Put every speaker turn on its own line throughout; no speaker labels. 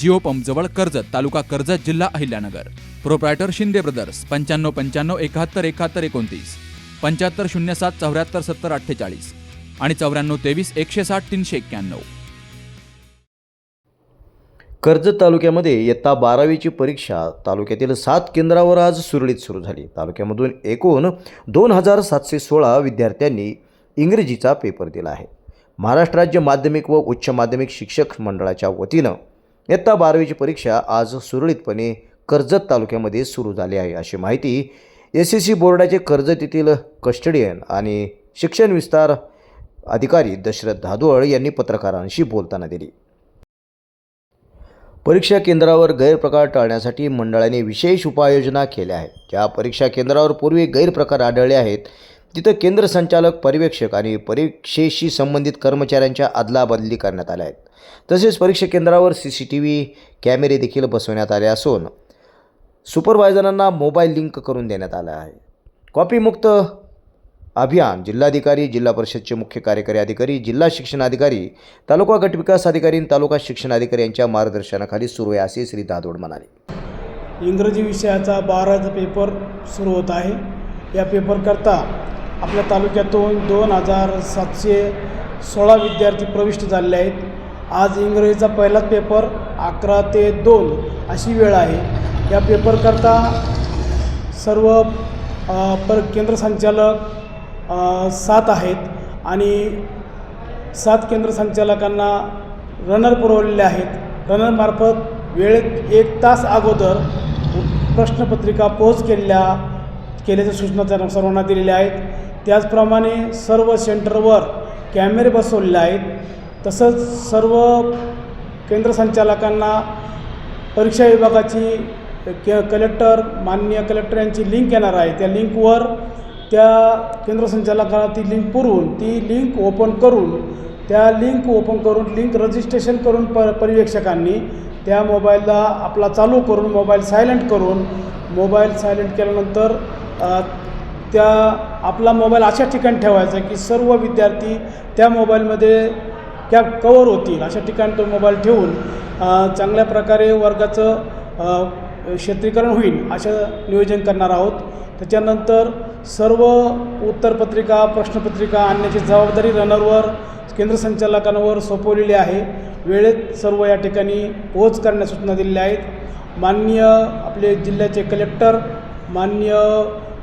Jio pump जवळ कर्जत तालुका कर्जत जिल्हा Ahilyanagar proprietor Shinde brothers पंच्याण्णव पंच्याण्णव एकाहत्तर एकाहत्तर एकोणतीस पंच्याहत्तर शून्य सात चौऱ्याहत्तर सत्तर अठ्ठेचाळीस आणि चौऱ्याण्णव तेवीस एकशे साठ तीनशे एक्क्याण्णव
कर्जत तालुक्यामध्ये इयत्ता बारावीची परीक्षा तालुक्यातील सात केंद्रावर आज सुरळीत सुरू झाली तालुक्यामधून एकूण दोन हजार सातशे सोळा विद्यार्थ्यांनी इंग्रजीचा पेपर दिला आहे महाराष्ट्र राज्य माध्यमिक व उच्च माध्यमिक शिक्षक मंडळाच्या वतीनं इयत्ता बारावीची परीक्षा आज सुरळीतपणे कर्जत तालुक्यामध्ये सुरू झाली आहे अशी माहिती एस एस सी बोर्डाचे कर्जत येथील कस्टडियन आणि शिक्षण विस्तार अधिकारी दशरथ धादोळ यांनी पत्रकारांशी बोलताना दिली परीक्षा केंद्रावर गैरप्रकार टाळण्यासाठी मंडळाने विशेष उपाययोजना केल्या आहेत ज्या परीक्षा केंद्रावर पूर्वी गैरप्रकार आढळले आहेत तिथं केंद्र संचालक पर्यवेक्षक आणि परीक्षेशी संबंधित कर्मचाऱ्यांच्या अदलाबदली करण्यात आल्या आहेत तसेच परीक्षा केंद्रावर सी सी टी व्ही कॅमेरे देखील बसवण्यात आले असून सुपरवायझरांना मोबाईल लिंक करून देण्यात आला आहे कॉपीमुक्त अभियान जिल्हाधिकारी जिल्हा परिषदचे मुख्य कार्यकारी अधिकारी जिल्हा शिक्षणाधिकारी तालुका गटविकास अधिकारी आणि तालुका शिक्षणाधिकारी यांच्या मार्गदर्शनाखाली सुरू आहे असे श्री दादोड म्हणाले
इंग्रजी विषयाचा बाराचा पेपर सुरू होत आहे या पेपरकरता आपल्या तालुक्यातून दोन हजार सातशे सोळा विद्यार्थी प्रविष्ट झालेले आहेत आज इंग्रजीचा पहिलाच पेपर अकरा ते दोन अशी वेळ आहे या पेपरकरता सर्व पर केंद्र संचालक सात आहेत आणि सात केंद्र संचालकांना रनर पुरवलेले आहेत रनरमार्फत वेळेत एक तास अगोदर प्रश्नपत्रिका पोच केलेल्या केल्याच्या सूचना त्यांना सर्वांना दिलेल्या आहेत त्याचप्रमाणे सर्व सेंटरवर कॅमेरे बसवलेले आहेत तसंच सर्व केंद्र संचालकांना परीक्षा विभागाची क कलेक्टर माननीय कलेक्टर यांची लिंक येणार आहे त्या लिंकवर त्या केंद्र संचालकाला ती लिंक पुरवून ती लिंक ओपन करून त्या लिंक ओपन करून लिंक रजिस्ट्रेशन करून प पर्यवेक्षकांनी त्या मोबाईलला आपला चालू करून मोबाईल सायलेंट करून मोबाईल सायलेंट केल्यानंतर त्या आपला मोबाईल अशा ठिकाणी ठेवायचा की सर्व विद्यार्थी त्या मोबाईलमध्ये त्या कवर होतील अशा ठिकाणी तो मोबाईल ठेवून चांगल्या प्रकारे वर्गाचं क्षेत्रीकरण होईल असं नियोजन करणार आहोत त्याच्यानंतर सर्व उत्तरपत्रिका प्रश्नपत्रिका आणण्याची जबाबदारी रनरवर केंद्र संचालकांवर सोपवलेली आहे वेळेत सर्व या ठिकाणी पोच करण्यास सूचना दिलेल्या आहेत माननीय आपले जिल्ह्याचे कलेक्टर माननीय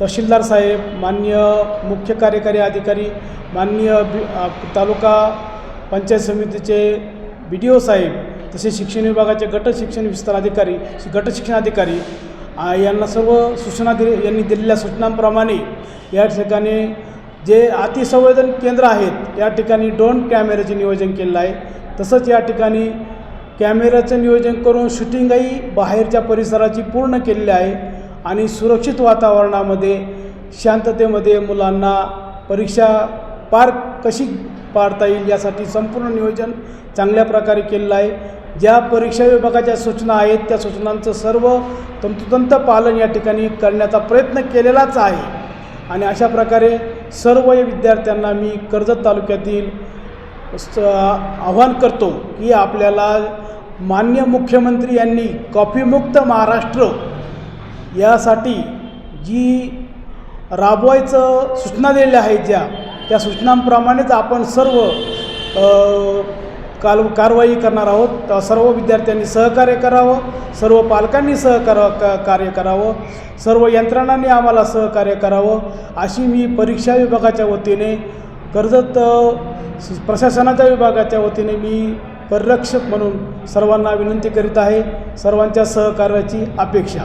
तहसीलदार साहेब मान्य मुख्य कार्यकारी अधिकारी मान्य तालुका पंचायत समितीचे बी डी ओ साहेब तसेच शिक्षण विभागाचे गट शिक्षण विस्तार अधिकारी गट शिक्षण अधिकारी यांना सर्व सूचना दिले यांनी दिलेल्या सूचनांप्रमाणे या ठिकाणी जे अतिसंवेदन केंद्र आहेत या ठिकाणी ड्रोन कॅमेऱ्याचे नियोजन केलेलं आहे तसंच या ठिकाणी कॅमेऱ्याचं नियोजन करून शूटिंगही बाहेरच्या परिसराची पूर्ण केलेली आहे आणि सुरक्षित वातावरणामध्ये शांततेमध्ये मुलांना परीक्षा पार कशी पाडता येईल यासाठी संपूर्ण नियोजन चांगल्या प्रकारे केलेलं आहे ज्या परीक्षा विभागाच्या सूचना आहेत त्या सूचनांचं सर्व तंतोतंत पालन या ठिकाणी करण्याचा प्रयत्न केलेलाच आहे आणि अशा प्रकारे सर्व विद्यार्थ्यांना मी कर्जत तालुक्यातील आव्हान करतो की आपल्याला मान्य मुख्यमंत्री यांनी कॉफीमुक्त महाराष्ट्र यासाठी जी राबवायचं सूचना दिलेल्या आहेत ज्या त्या सूचनांप्रमाणेच आपण सर्व काल कारवाई करणार आहोत सर्व विद्यार्थ्यांनी सहकार्य करावं सर्व पालकांनी सहकार कार्य करावं सर्व यंत्रणांनी आम्हाला सहकार्य करावं अशी मी परीक्षा विभागाच्या वतीने कर्जत प्रशासनाच्या विभागाच्या वतीने मी परिरक्षक म्हणून सर्वांना विनंती करीत आहे सर्वांच्या सहकार्याची अपेक्षा